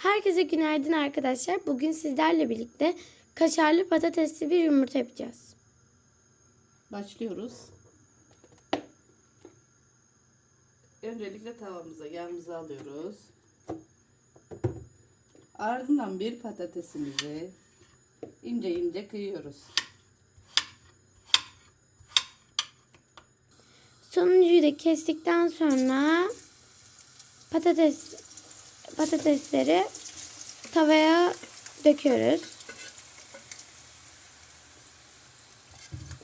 Herkese günaydın arkadaşlar. Bugün sizlerle birlikte kaşarlı patatesli bir yumurta yapacağız. Başlıyoruz. Öncelikle tavamıza yağımızı alıyoruz. Ardından bir patatesimizi ince ince kıyıyoruz. Sonuncuyu da kestikten sonra patates patatesleri tavaya döküyoruz.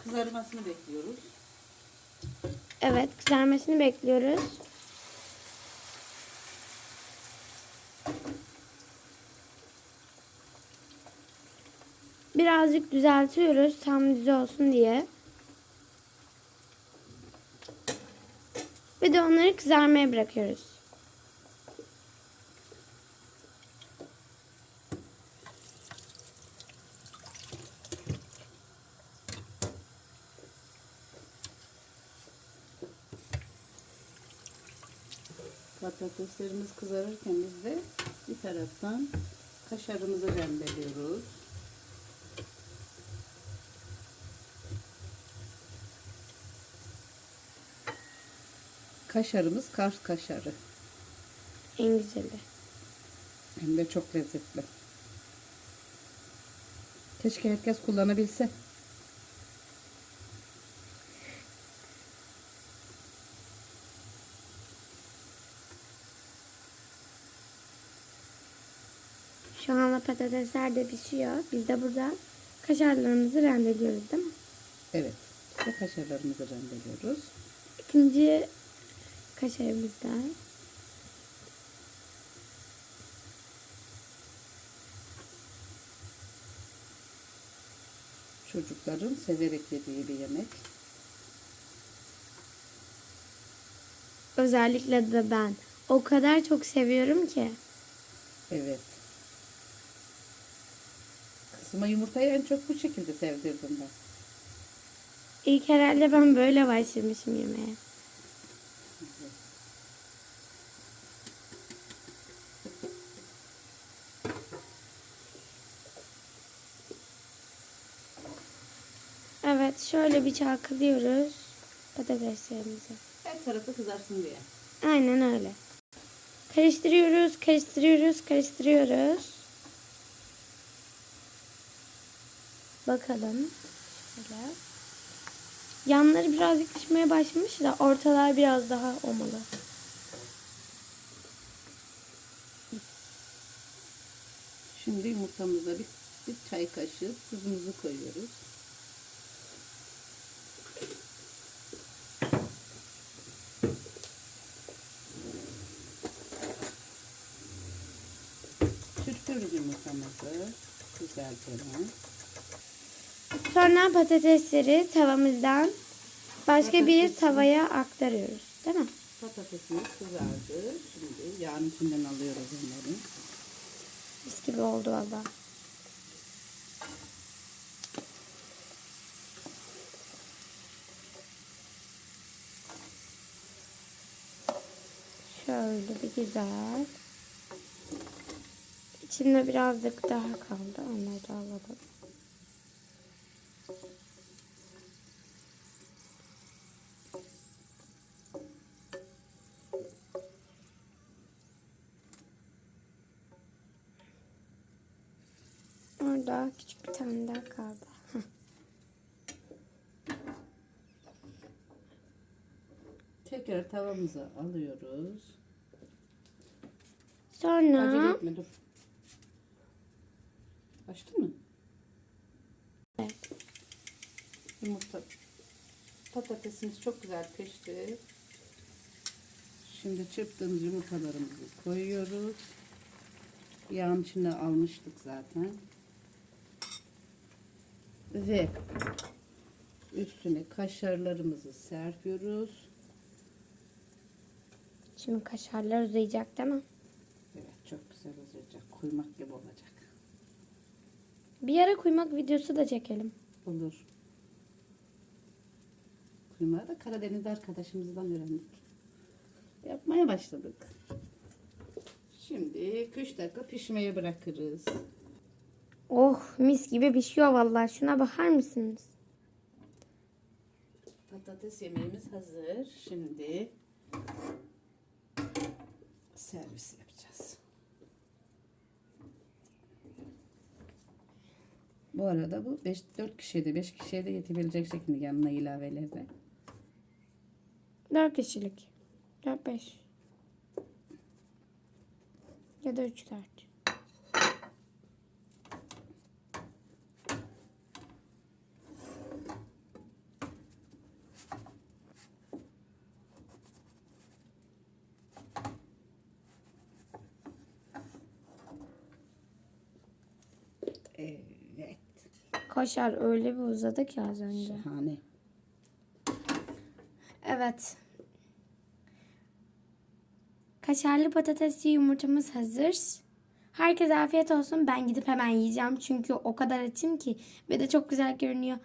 Kızarmasını bekliyoruz. Evet, kızarmasını bekliyoruz. Birazcık düzeltiyoruz tam düz olsun diye. Ve de onları kızarmaya bırakıyoruz. Patateslerimiz kızarırken biz de bir taraftan kaşarımızı rendeliyoruz. Kaşarımız Kars kaşarı. En güzeli. Hem de çok lezzetli. Keşke herkes kullanabilse. Şu anda patatesler de pişiyor. Biz de burada kaşarlarımızı rendeliyoruz değil mi? Evet. Ve kaşarlarımızı rendeliyoruz. İkinci kaşarımız da. Çocukların severek yediği bir yemek. Özellikle de ben. O kadar çok seviyorum ki. Evet. Kızıma yumurtayı en çok bu şekilde sevdirdim ben. İlk herhalde ben böyle başlamışım yemeğe. Evet şöyle bir çalkalıyoruz patateslerimizi. Her tarafı kızarsın diye. Aynen öyle. Karıştırıyoruz, karıştırıyoruz, karıştırıyoruz. Bakalım. Şöyle. Yanları birazcık pişmeye başlamış da ortalar biraz daha olmalı. Şimdi yumurtamıza bir, bir çay kaşığı tuzumuzu koyuyoruz. Çırpıyoruz yumurtamızı. Güzelce. Sonra patatesleri tavamızdan başka bir Patatesi- tavaya aktarıyoruz. Değil mi? Patatesimiz kızardı. Şimdi yağın içinden alıyoruz onları. Mis gibi oldu valla. Şöyle bir güzel. İçinde birazcık daha kaldı. Onları da alalım. Orada küçük bir tane daha kaldı. Heh. Tekrar tavamıza alıyoruz. Sonra Acele etme dur. Açtın mı? Evet. Yumurta. Patatesimiz çok güzel pişti. Şimdi çırptığımız yumurtalarımızı koyuyoruz. Yağın içine almıştık zaten. Ve üstüne kaşarlarımızı serpiyoruz. şimdi kaşarlar uzayacak değil mi? Evet çok güzel olacak. Kuymak gibi olacak. Bir ara kuymak videosu da çekelim. Olur. Kuymağı da Karadeniz arkadaşımızdan öğrendik. Yapmaya başladık. Şimdi 3 dakika pişmeye bırakırız. Oh mis gibi pişiyor vallahi. Şuna bakar mısınız? Patates yemeğimiz hazır. Şimdi servis yapacağız. Bu arada bu 5 4 kişiye de 5 kişiye de yetebilecek şekilde yanına ilavelerle. 4 kişilik. 4-5. Ya da 3-4. Evet. Kaşar öyle bir uzadı ki az önce. Şahane. Evet. Kaşarlı patatesli yumurtamız hazır. Herkese afiyet olsun. Ben gidip hemen yiyeceğim çünkü o kadar açım ki ve de çok güzel görünüyor.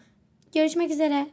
Görüşmek üzere.